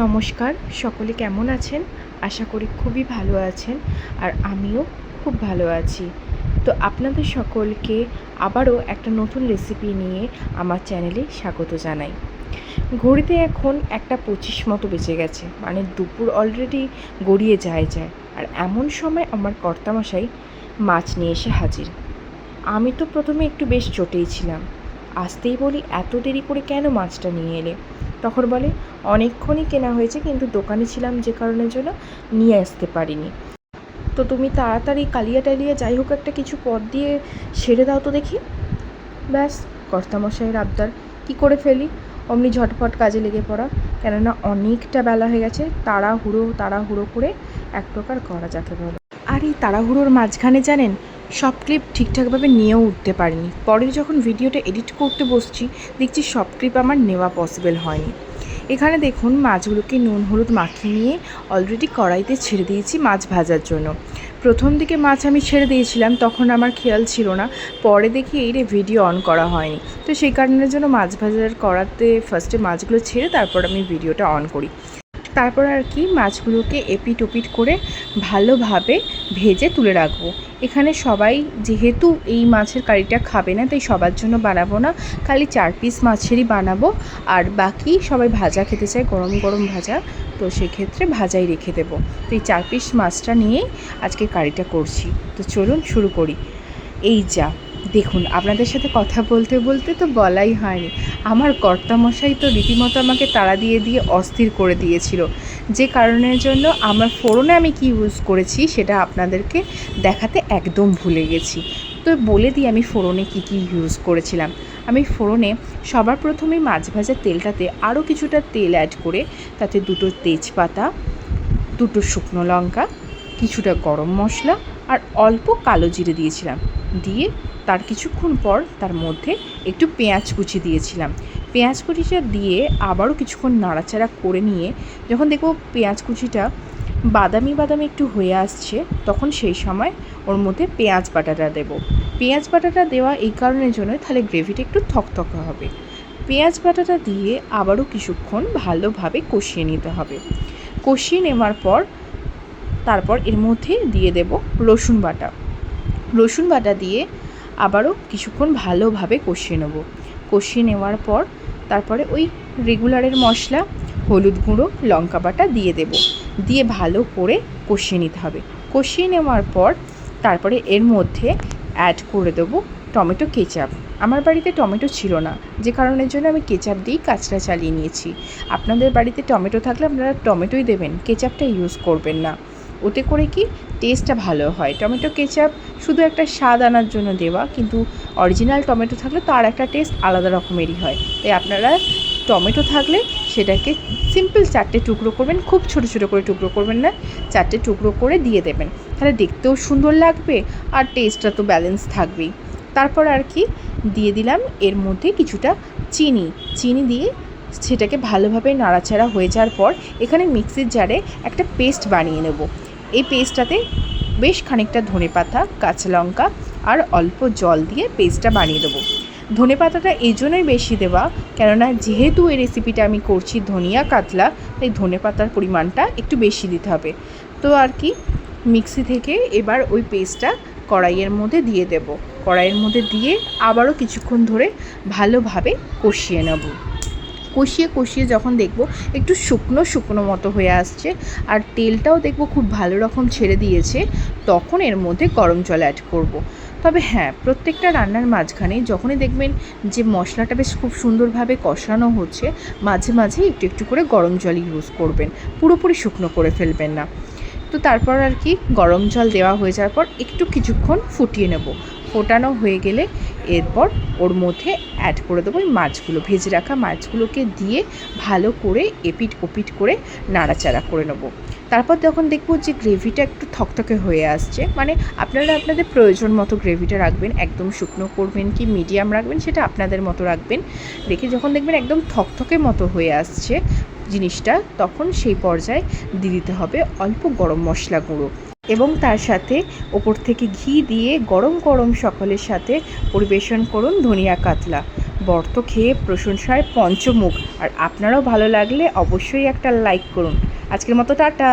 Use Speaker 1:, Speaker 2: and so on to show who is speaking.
Speaker 1: নমস্কার, সকলে কেমন আছেন? আশা করি খুবই ভালো আছেন আর আমিও খুব ভালো আছি। তো আপনাদের সকলকে আবারও একটা নতুন রেসিপি নিয়ে আমার চ্যানেলে স্বাগত জানাই। ঘড়িতে এখন একটা পঁচিশ মতো বেঁচে গেছে মানে দুপুর অলরেডি গড়িয়ে যায় যায়। আর এমন সময় আমার কর্তামশাই মাছ নিয়ে এসে হাজির। আমি তো প্রথমে একটু বেশ চটেই ছিলাম। আসতেই বলি, এত দেরি করে কেন মাছটা নিয়ে এলে? তখন বলে, অনেকক্ষণই কেনা হয়েছে, কিন্তু দোকানে ছিলাম যে কারণের জন্য নিয়ে আসতে পারিনি। তো তুমি তাড়াতাড়ি কালিয়া টালিয়া যাই হোক একটা কিছু পদ দিয়ে সেরে দাও তো দেখি। ব্যাস, কর্তামশাইয়ের আবদার। কী করে ফেলি? অমনি ঝটপট কাজে লেগে পড়া। কেননা অনেকটা বেলা হয়ে গেছে, তাড়াহুড়ো তাড়াহুড়ো করে এক প্রকার করা যাকে বলে। আর এই তাড়াহুড়োর মাঝখানে জানেন সব ক্লিপ ঠিকঠাকভাবে নিয়েও উঠতে পারিনি। পরে যখন ভিডিওটা এডিট করতে বসছি, দেখছি সব ক্লিপ আমার নেওয়া পসিবল হয়নি। এখানে দেখুন, মাছগুলোকে নুন, হলুদ মাখিয়ে নিয়ে অলরেডি কড়াইতে ছেড়ে দিয়েছি মাছ ভাজার জন্য। প্রথম দিকে মাছ আমি ছেড়ে দিয়েছিলাম, তখন আমার খেয়াল ছিল না। পরে দেখি এই রে ভিডিও অন করা হয়নি। তো সেই কারণের জন্য মাছ ভাজার করাতে ফার্স্টে মাছগুলো ছেড়ে তারপর আমি ভিডিওটা অন করি। তারপর আর কি মাছগুলোকে এপিট ওপিট করে ভালোভাবে ভেজে তুলে রাখব। এখানে সবাই যেহেতু এই মাছের কারিটা খাবে না, তাই সবার জন্য বানাবো না। খালি চার পিস মাছেরই বানাবো। আর বাকি সবাই ভাজা খেতে চায়, গরম গরম ভাজা। তো সেক্ষেত্রে ভাজাই রেখে দেবো। তো এই চার পিস মাছটা নিয়েই আজকে কারিটা করছি। তো চলুন শুরু করি। এই যা। দেখুন, আপনাদের সাথে কথা বলতে বলতে তো বলাই হয়নি। আমার কর্তামশাই তো রীতিমতো আমাকে তাড়া দিয়ে দিয়ে অস্থির করে দিয়েছিল। যে কারণের জন্য আমার ফোড়নে আমি কি ইউজ করেছি সেটা আপনাদেরকে দেখাতে একদম ভুলে গেছি। তো বলে দিই, আমি ফোড়নে কি কি ইউজ করেছিলাম। আমি ফোড়নে সবার প্রথমে মাছ ভাজার তেলটাতে আরও কিছুটা তেল অ্যাড করে, তাতে দুটো তেজপাতা, দুটো শুকনো লঙ্কা, কিছুটা গরম মশলা আর অল্প কালো জিরে দিয়েছিলাম। দিয়ে তার কিছুক্ষণ পর তার মধ্যে একটু পেঁয়াজ কুচি দিয়েছিলাম। পেঁয়াজ কুচিটা দিয়ে আবারও কিছুক্ষণ নাড়াচাড়া করে নিয়ে যখন দেখব পেঁয়াজ কুচিটা বাদামি বাদামি একটু হয়ে আসছে, তখন সেই সময় ওর মধ্যে পেঁয়াজ বাটাটা দেব। পেঁয়াজ বাটাটা দেওয়া এই কারণের জন্য তাহলে গ্রেভিটা একটু থকথকে হবে। পেঁয়াজ বাটাটা দিয়ে আবারও কিছুক্ষণ ভালোভাবে কষিয়ে নিতে হবে। কষিয়ে নেওয়ার পর তারপর এর মধ্যে দিয়ে দেব রসুন বাটা। রসুন বাটা দিয়ে আবারও কিছুক্ষণ ভালোভাবে কষিয়ে নেব। কষিয়ে নেওয়ার পর তারপরে ওই রেগুলারের মশলা, হলুদ গুঁড়ো, লঙ্কা বাটা দিয়ে দেব। দিয়ে ভালো করে কষিয়ে নিতে হবে। কষিয়ে নেওয়ার পর তারপরে এর মধ্যে অ্যাড করে দেবো টমেটো কেচাপ। আমার বাড়িতে টমেটো ছিল না, যে কারণের জন্য আমি কেচাপ দিয়েই কাজটা চালিয়ে নিয়েছি। আপনাদের বাড়িতে টমেটো থাকলে আপনারা টমেটোই দেবেন, কেচাপটা ইউজ করবেন না। ওতে করে কি টেস্টটা ভালো হয়। টমেটো কেচাপ শুধু একটা স্বাদ আনার জন্য দেওয়া, কিন্তু অরিজিনাল টমেটো থাকলে তার একটা টেস্ট আলাদা রকমেরই হয়। তাই আপনারা টমেটো থাকলে সেটাকে সিম্পল চারটে টুকরো করবেন, খুব ছোটো ছোটো করে টুকরো করবেন না, চারটে টুকরো করে দিয়ে দেবেন। তাহলে দেখতেও সুন্দর লাগবে আর টেস্টটা তো ব্যালেন্স থাকবেই। তারপর আর কি দিয়ে দিলাম, এর মধ্যে কিছুটা চিনি। চিনি দিয়ে সেটাকে ভালোভাবে নাড়াচাড়া হয়ে যাওয়ার পর এখানে মিক্সির জারে একটা পেস্ট বানিয়ে নেব। এই পেস্টটাতে বেশ খানিকটা ধনে পাতা, কাঁচা লঙ্কা আর অল্প জল দিয়ে পেস্টটা বানিয়ে দেবো। ধনে পাতাটা এই জন্যই বেশি দেওয়া, কেননা যেহেতু এই রেসিপিটা আমি করছি ধনিয়া কাতলা, তাই ধনে পাতার পরিমাণটা একটু বেশি দিতে হবে। তো আর কি, মিক্সি থেকে এবার ওই পেস্টটা কড়াইয়ের মধ্যে দিয়ে দেব। কড়াইয়ের মধ্যে দিয়ে আবারও কিছুক্ষণ ধরে ভালোভাবে কষিয়ে নেব। কষিয়ে কষিয়ে যখন দেখব একটু শুকনো শুকনো মতো হয়ে আসছে, আর তেলটাও দেখব খুব ভালো রকম ছেড়ে দিয়েছে, তখন এর মধ্যে গরম জল অ্যাড করব। তবে হ্যাঁ প্রত্যেকটা রান্নার মাঝখানে যখনই দেখবেন যে মশলাটা বেশ খুব সুন্দরভাবে কষানো হচ্ছে, মাঝে মাঝে একটু একটু করে গরম জল ইউজ করবেন, পুরোপুরি শুকনো করে ফেলবেন না তো তারপর আর কি গরম জল দেওয়া হয়ে যাওয়ার পর একটু কিছুক্ষণ ফুটিয়ে নেব ফোটানো হয়ে গেলে এরপর ওর মধ্যে অ্যাড করে দেবো ওই মাছগুলো, ভেজে রাখা মাছগুলোকে দিয়ে ভালো করে এপিট ওপিট করে নাড়াচাড়া করে নেব। তারপর যখন দেখব যে গ্রেভিটা একটু থকথকে হয়ে আসছে মানে আপনারা আপনাদের প্রয়োজন মতো গ্রেভিটা রাখবেন, একদম শুকনো করবেন কি মিডিয়াম রাখবেন সেটা আপনাদের মতো রাখবেন। রেখে যখন দেখবেন একদম থকথকে মতো হয়ে আসছে জিনিসটা, তখন সেই পর্যায়ে দিয়ে দিতে হবে অল্প গরম মশলা গুঁড়ো। এবং তার সাথে ওপর থেকে ঘি দিয়ে গরম গরম সকলের সাথে পরিবেশন করুন ধনিয়া কাতলা। বর্ত খেয়ে প্রশংসায় পঞ্চমুখ। আর আপনারাও ভালো লাগলে অবশ্যই একটা লাইক করুন। আজকের মতো টাটা।